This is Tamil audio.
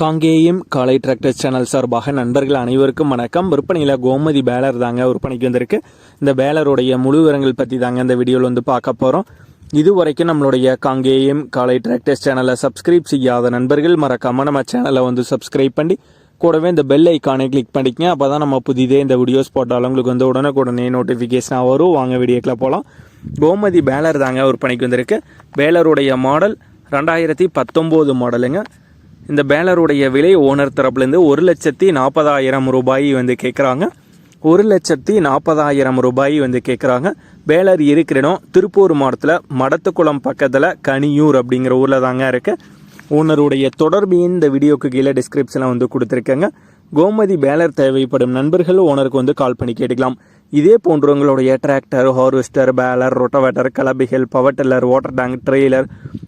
காங்கேயம் காலை டிராக்டர் சேனல் சார்பாக நண்பர்கள் அனைவருக்கும் வணக்கம். விற்பனையில் கோமதி பேலர் தாங்க விற்பனைக்கு வந்திருக்கு. இந்த பேலருடைய முழு விவரங்கள் பற்றி தாங்க இந்த வீடியோவில் வந்து பார்க்க போகிறோம் இது வரைக்கும் நம்மளுடைய காங்கேயம் காலை டிராக்டர்ஸ் சேனலை சப்ஸ்கிரைப் செய்யாத நண்பர்கள் மறக்காம நம்ம சேனலை வந்து சப்ஸ்கிரைப் பண்ணி கூடவே இந்த பெல் ஐக்கானை கிளிக் பண்ணிக்கங்க. அப்போ தான் நம்ம புதிதே இந்த வீடியோஸ் போட்டாலும் உங்களுக்கு வந்து உடனுக்குடனே நோட்டிஃபிகேஷனாக வரும். வாங்க வீடியோக்கில் போகலாம் கோமதி பேலர் தாங்க விற்பனைக்கு வந்திருக்கு. பேலருடைய மாடல் ரெண்டாயிரத்தி பத்தொம்போது மாடலுங்க இந்த பேலருடைய விலை ஓனர் தரப்புலேருந்து ஒரு லட்சத்தி நாற்பதாயிரம் ரூபாய் வந்து கேட்குறாங்க ஒரு லட்சத்தி நாற்பதாயிரம் ரூபாய் வந்து கேட்குறாங்க பேலர் இருக்கிற இடம் திருப்பூர் மாவட்டத்தில் மடத்துக்குளம் பக்கத்தில் கனியூர் அப்படிங்கிற ஊரில் தாங்க இருக்குது ஓனருடைய தொடர்பு இந்த வீடியோக்கு கீழே டிஸ்கிரிப்ஷனில் வந்து கொடுத்துருக்கேங்க. கோமதி பேலர் தேவைப்படும் நண்பர்கள் ஓனருக்கு வந்து கால் பண்ணி கேட்டுக்கலாம். இதே போன்று உங்களுடைய tractor harvester baler rotavator கலபிகள் power tiller water tank trailer